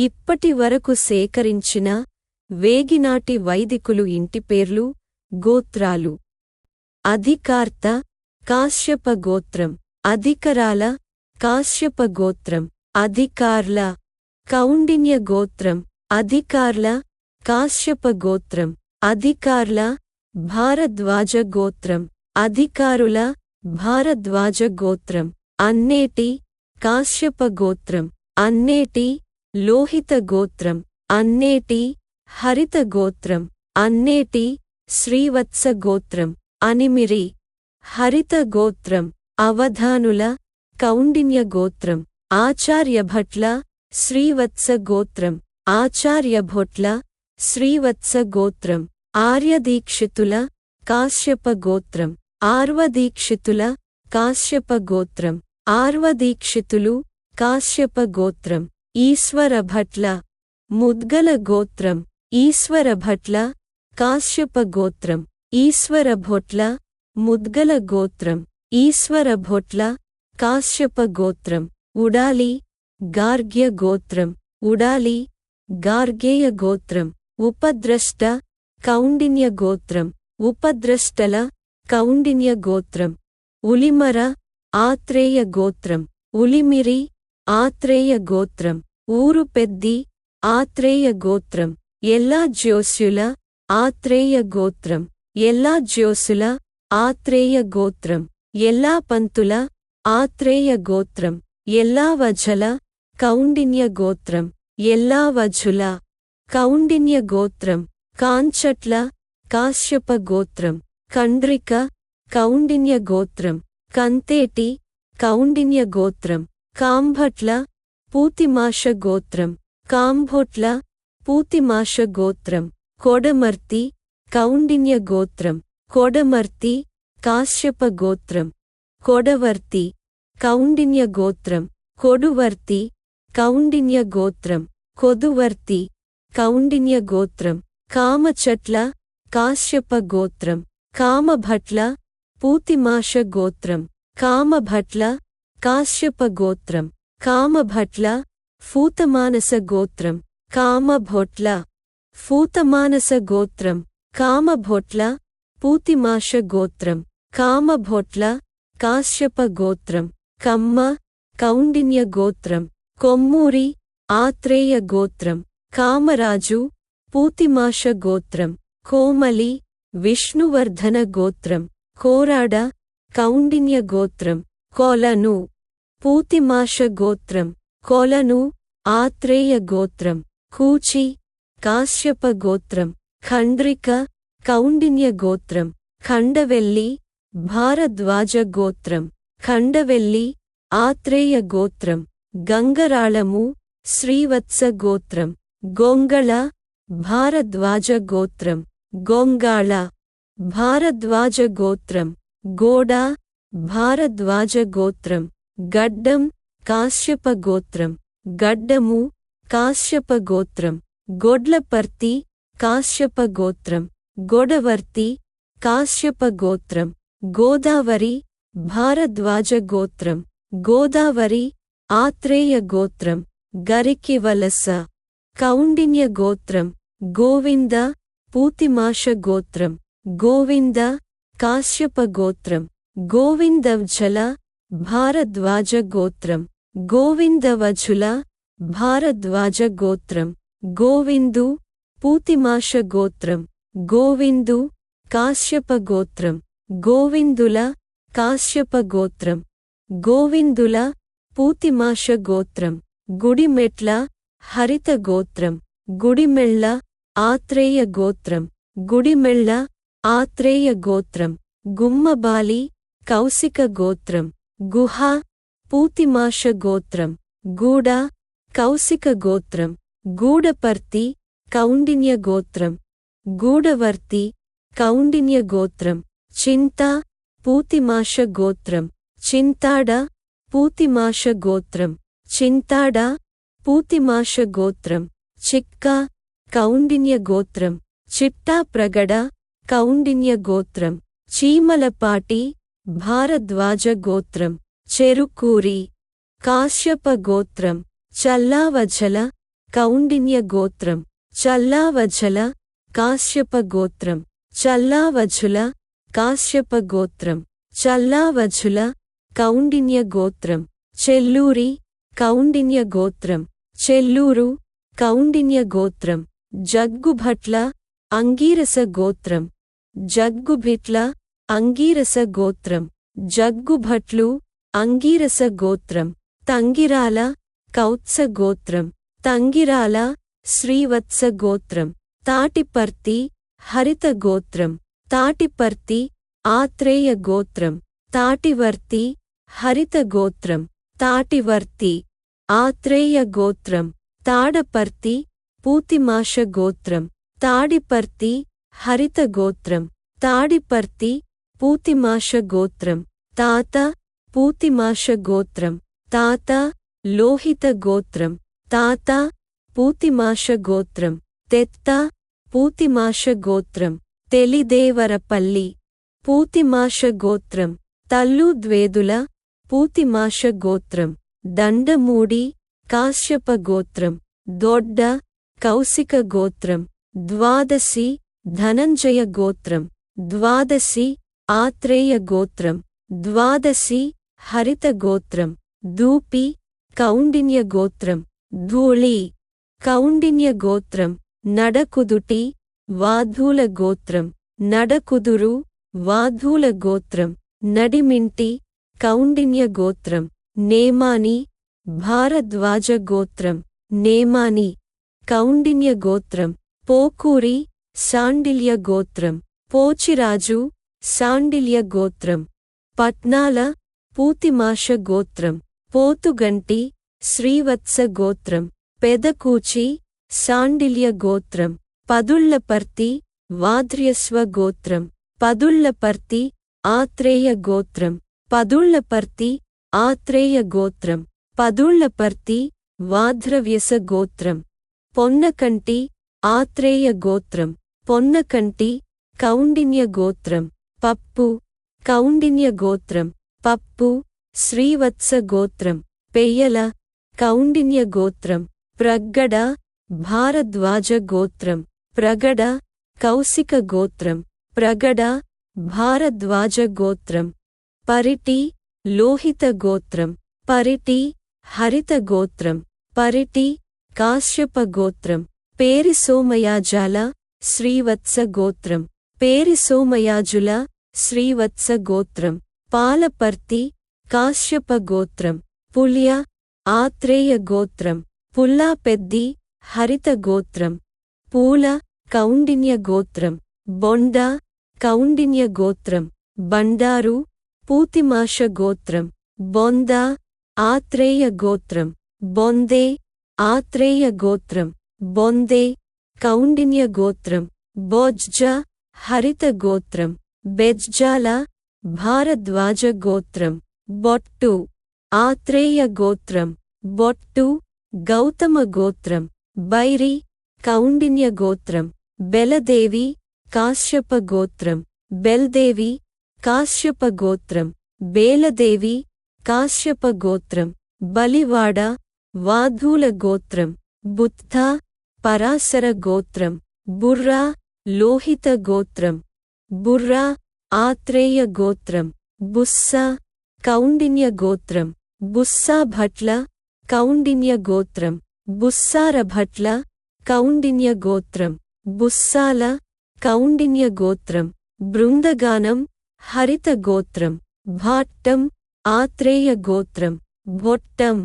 ఇప్పటి వరకు సేకరించిన వేగినాటి వైదికులు ఇంటిపేర్లు గోత్రాలు. అధికార్త కాశ్యప గోత్రం అధికరాల కాశ్యప గోత్రం అధికార్ల కౌండిన్య గోత్రం అధికార్ల కాశ్యప గోత్రం అధికార్ల భారద్వాజ గోత్రం అధికారుల భారద్వాజ గోత్రం అన్నేటి కాశ్యప గోత్రం అన్నేటి లోహిత గోత్రం అన్నేటి హరిత గోత్రం అన్నేటి శ్రీవత్స గోత్రం అనిమిరి హరిత గోత్రం అవధానుల కౌండిన్య గోత్రం ఆచార్యభట్ల శ్రీవత్స గోత్రం ఆచార్యభొట్ల శ్రీవత్స గోత్రం ఆర్యదీక్షితుల కాశ్యప గోత్రం ఆర్వదీక్షితుల కాశ్యప గోత్రం ఆర్వదీక్షితులు కాశ్యప గోత్రం. ఈశ్వరభట్ల ముద్గల గోత్రం ఈశ్వరభట్ల కాశ్యప గోత్రం ఈశ్వరభొట్ల ముద్గల గోత్రం ఈశ్వరభొట్ల కాశ్యప గోత్రం ఉడాలి గార్గ్య గోత్రం ఉడాలి గార్గేయ గోత్రం ఉపద్రష్ట కౌండిన్య గోత్రం ఉపద్రష్టల కౌండిన్య గోత్రం ఉలిమర ఆత్రేయ గోత్రం ఉలిమిరి ఆత్రేయ గోత్రం ఊరు పెద్ది ఆత్రేయ గోత్రం ఎల్లా జ్యోస్యుల ఆత్రేయ గోత్రం ఎల్లా జ్యోసుల ఆత్రేయ గోత్రం ఎల్లా పంతుల ఆత్రేయ గోత్రం ఎల్లా వజల కౌండిన్య గోత్రం ఎల్లా వజుల కౌండిన్య గోత్రం కాంచట్ల కాశ్యప గోత్రం కండ్రిక కౌండిన్య గోత్రం కంతేటి కౌండిన్య గోత్రం కాంభట్ల పూతిమాష గోత్రం. కాంభోట్ల పూతిమాష గోత్రం. కోడమర్తి కౌండిన్య గోత్రం. కోడమర్తి కాశ్యప గోత్రం. కొడవర్తి కౌండిన్య గోత్రం. కొడువర్తి కౌండిన్య గోత్రం. కొదువర్తి కౌండిన్య గోత్రం. కామచట్ల కాశ్యప గోత్రం. కామభట్ల పూతిమాష గోత్రం. కామభట్ల కాశ్యప గోత్రం కామభట్ల ఫూతమానస గోత్రం కామభొట్ల ఫూతమానస గోత్రం కామభొట్ల పూతిమాష గోత్రం కామభొట్ల కాశ్యప గోత్రం కమ్మ కౌండిన్య గోత్రం కొమ్మూరి ఆత్రేయ గోత్రం కామరాజు పూతిమాష గోత్రం కోమలి విష్ణువర్ధన గోత్రం కోరాడ కౌండిన్య గోత్రం కొలను. పూతిమాష గోత్రం. కొలను ఆత్రేయ గోత్రం. కూచి కాశ్యప గోత్రం. ఖండ్రిక కౌండిన్య గోత్రం. ఖండవెల్లి భారద్వాజ గోత్రం. ఖండవెల్లి ఆత్రేయ గోత్రం. గంగరాళము శ్రీవత్స గోత్రం. గొంగళ భారద్వాజ గోత్రం. గొంగాళ భారద్వాజ గోత్రం. గోడ భారద్వాజ గోత్రం గడ్డం కాశ్యప గోత్రం గడ్డము కాశ్యప గోత్రం గొడ్లపర్తి కాశ్యప గోత్రం గొడవర్తి కాశ్యప గోత్రం గోదావరి భారద్వాజ గోత్రం గోదావరి ఆత్రేయ గోత్రం గరికివలస కౌండిన్య గోత్రం గోవింద పూతిమాష గోత్రం గోవింద కాశ్యప గోత్రం. గోవిందవ్జల భారద్వాజ గోత్రం గోవిందవజుల భారద్వాజ గోత్రం గోవిందు పూతిమాష గోత్రం గోవిందు కాశ్యప గోత్రం గోవిందుల కాశ్యప గోత్రం గోవిందుల పూతిమాష గోత్రం గుడిమెట్ల హరిత గోత్రం గుడిమెళ్ళ ఆత్రేయ గోత్రం గుడిమెళ్ళ ఆత్రేయ గోత్రం గుమ్మబాలి కౌశిక గోత్రం గుహ పూతిమాష గోత్రం గూడ కౌశిక గోత్రం గూడపర్తి కౌండిన్య గోత్రం గూడవర్తి కౌండిన్య గోత్రం చింత పూతిమాష గోత్రం చింతాడ పూతిమాష గోత్రం చింతాడ పూతిమాష గోత్రం చిక్క కౌండిన్య గోత్రం చిట్టా ప్రగడ కౌండిన్య గోత్రం చీమలపాటి భారద్వాజ గోత్రం చెరుకూరి కాశ్యప గోత్రం చల్లావజల కౌండిన్య గోత్రం చల్లావజల కాశ్యప గోత్రం చల్లావజుల కాశ్యప గోత్రం చల్లావజుల కౌండిన్య గోత్రం చెల్లూరి కౌండిన్య గోత్రం చెల్లూరు కౌండిన్య గోత్రం జగ్గుభట్ల అంగీరస గోత్రం జగ్గుభిట్ల అంగీరస గోత్రం. జగ్గుభట్లు అంగీరస గోత్రం. తంగిరాల కౌత్స గోత్రం. తంగిరాల శ్రీవత్స గోత్రం. తాటిపర్తి హరిత గోత్రం. తాటిపర్తి ఆత్రేయ గోత్రం. తాటివర్తి హరిత గోత్రం. తాటివర్తి ఆత్రేయ గోత్రం. తాడపర్తి పూతిమాష గోత్రం. తాడిపర్తి హరిత గోత్రం. తాడిపర్తి పూతిమాష గోత్రం. తాత పూతిమాష గోత్రం. తాత లోహిత గోత్రం. తాత పూతిమాష గోత్రం. తెత్త పూతిమాష గోత్రం. తెలిదేవరపల్లి. పూతిమాష గోత్రం. తల్లు ద్వేదుల పూతిమాష గోత్రం. దండమూడి కాశ్యప గోత్రం. దొడ్డ కౌశిక గోత్రం. ద్వాదశి ధనంజయ గోత్రం. ద్వాదశి ఆత్రేయ గోత్రం ద్వాదశి హరిత గోత్రం దూపి కౌండిన్య గోత్రం ధూళి కౌండిన్య గోత్రం నడకుదుటి వాధూల గోత్రం నడకుదురు వాధూల గోత్రం నడిమింటి కౌండిన్య గోత్రం నేమాని భారద్వాజ గోత్రం నేమాని కౌండిన్య గోత్రం పోకూరి శాండిల్య గోత్రం పోచిరాజు శాండిల్య గోత్రం పట్నాల పూతిమాష గోత్రం పోతుగంటి శ్రీవత్స గోత్రం పెదకూచి శాండిల్య గోత్రం పదుళ్ళపర్తి వాద్ర్యస్వ గోత్రం పదుళ్ళపర్తి ఆత్రేయ గోత్రం పదుళ్ళపర్తి ఆత్రేయ గోత్రం పదుళ్ళపర్తి వాధ్రవ్యస గోత్రం పొన్నకంటి ఆత్రేయ గోత్రం పొన్నకంటి కౌండిన్య గోత్రం. పప్పు కౌండిన్య గోత్రం పప్పు శ్రీవత్స గోత్రం పెయ్యల కౌండిన్య గోత్రం ప్రగ్గడ భారద్వాజ గోత్రం ప్రగడ కౌశిక గోత్రం ప్రగడ భారద్వాజ గోత్రం పరిటి లోహిత గోత్రం పరిటి హరిత గోత్రం పరిటి కాశ్యప గోత్రం పేరిసోమయాజాల శ్రీవత్స గోత్రం. పేరి సోమయాజుల శ్రీవత్స గోత్రం పాలపర్తి కాశ్యప గోత్రం పుల్య ఆత్రేయ గోత్రం పుల్లాపెద్ది హరిత గోత్రం పూల కౌండిన్య గోత్రం బొండ కౌండిన్య గోత్రం బండారు పూతిమాష గోత్రం బొంద ఆత్రేయ గోత్రం బొందే ఆత్రేయ గోత్రం బొందే కౌండిన్య గోత్రం బొజ్జ హరిత గోత్రం బెజ్జాల భారద్వాజ గోత్రం బొట్టు ఆత్రేయ గోత్రం బొట్టు గౌతమ గోత్రం బైరి కౌండిన్య గోత్రం బెలదేవి కాశ్యప గోత్రం బెల్దేవి కాశ్యప గోత్రం బేలదేవి కాశ్యప గోత్రం బలివాడ వాధూల గోత్రం బుద్ధ పరాశర గోత్రం బుర్రా లోహిత గోత్రం బుర్రా ఆత్రేయ గోత్రం బుస్సా కౌండిన్య గోత్రం బుస్సా భట్ల కౌండిన్య గోత్రం బుస్సార భట్ల కౌండిన్య గోత్రం బుస్సాల కౌండిన్య గోత్రం బృందగానం హరిత గోత్రం భాట్టం ఆత్రేయ గోత్రం భొట్టం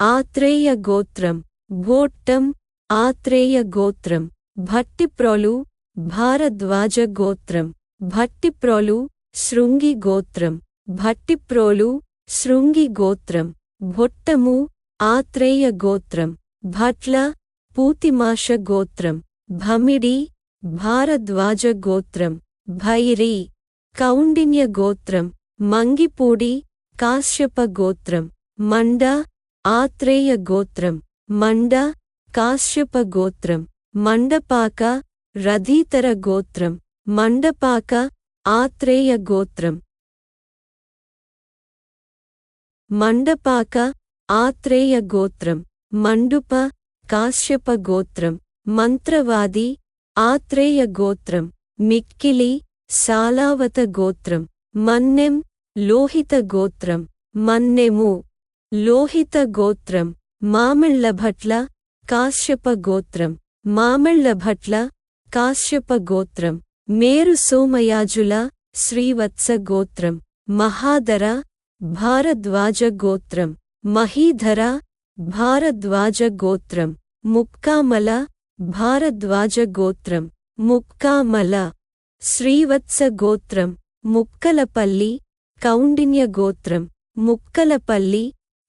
ఆత్రేయ గోత్రం భోట్టం ఆత్రేయ గోత్రం భట్టిప్రోలు భారద్వాజ గోత్రం భట్టిప్రోలు శృంగి గోత్రం భట్టిప్రోలు శృంగి గోత్రం భొట్టము ఆత్రేయ గోత్రం భట్ల పూతిమాష గోత్రం భమిడి భారద్వాజ గోత్రం భైరి కౌండిన్య గోత్రం మంగిపూడి కాశ్యప గోత్రం మండ ఆత్రేయ గోత్రం మండ కాశ్యప గోత్రం మండపాక రధీతర గోత్రం మండపాక ఆత్రేయ గోత్రం. మండపాక ఆత్రేయ గోత్రం. మండుప కాశ్యప గోత్రం. మంత్రవాది ఆత్రేయ గోత్రం. మిక్కిలి సాలావత గోత్రం. మన్నెం లోహిత గోత్రం. మన్నెము లోహిత గోత్రం. మామిళ్ళభట్ల కాశ్యప గోత్రం. మామిళ్ళభట్ల కాశ్యప గోత్రం మేరు సోమయాజుల శ్రీవత్స గోత్రం మహాదర భారద్వాజ గోత్రం మహీధర భారద్వాజ గోత్రం ముక్కామల భారద్వాజ గోత్రం ముక్కామల శ్రీవత్స గోత్రం ముక్కలపల్లి కౌండిన్య గోత్రం ముక్కలపల్లి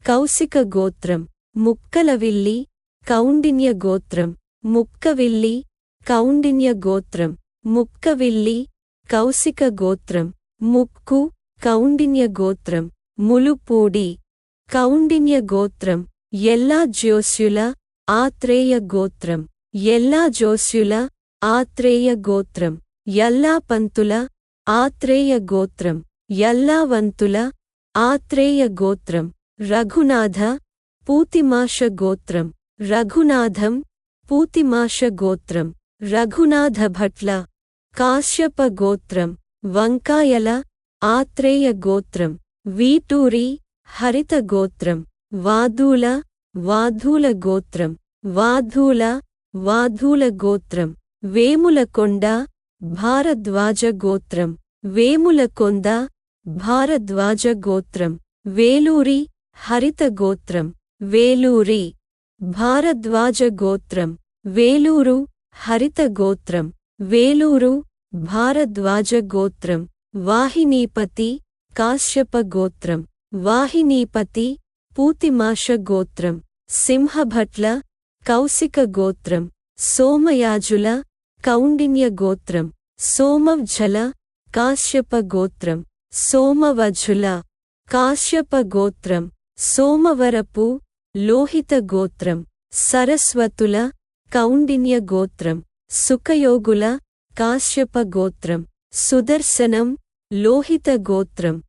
కౌశిక గోత్రం ముక్కలవిల్లి కౌండిన్య గోత్రం ముక్కవిల్లి కౌండిన్య గోత్రం ముక్కవిల్లి కౌశిక గోత్రం ముక్కు కౌండిన్య గోత్రం ములుపూడి కౌండిన్య గోత్రం ఎల్లా జ్యోస్యుల ఆత్రేయ గోత్రం ఎల్లా జోస్యుల ఆత్రేయ గోత్రం ఎల్లా పంతుల ఆత్రేయ గోత్రం ఎల్లావంతుల ఆత్రేయ గోత్రం రఘునాథ పూతిమాష గోత్రం రఘునాథం పూతిమాష గోత్రం. రఘునాథ భట్ల కాశ్యప గోత్రం వంకాయల ఆత్రేయ గోత్రం వీటూరి హరిత గోత్రం వాదూల వాధూల గోత్రం వాధూల వాధూల గోత్రం వేములకొండ భారద్వాజ గోత్రం వేములకొంద భారద్వాజ గోత్రం వేలూరి హరిత గోత్రం వేలూరి భారద్వాజ గోత్రం వేలూరు హరిత గోత్రం వేలూరు భారద్వాజ గోత్రం వాహినీపతి కాశ్యప గోత్రం వాహినీపతి పూతిమాష గోత్రం సింహభట్ల కౌశిక గోత్రం సోమయాజుల కౌండిన్య గోత్రం సోమవ్జల కాశ్యప గోత్రం సోమవజుల కాశ్యప గోత్రం సోమవరపు లోహిత గోత్రం సరస్వతుల కౌండిన్య గోత్రం సుఖయోగుల కాశ్యప గోత్రం సుదర్శనం లోహిత గోత్రం.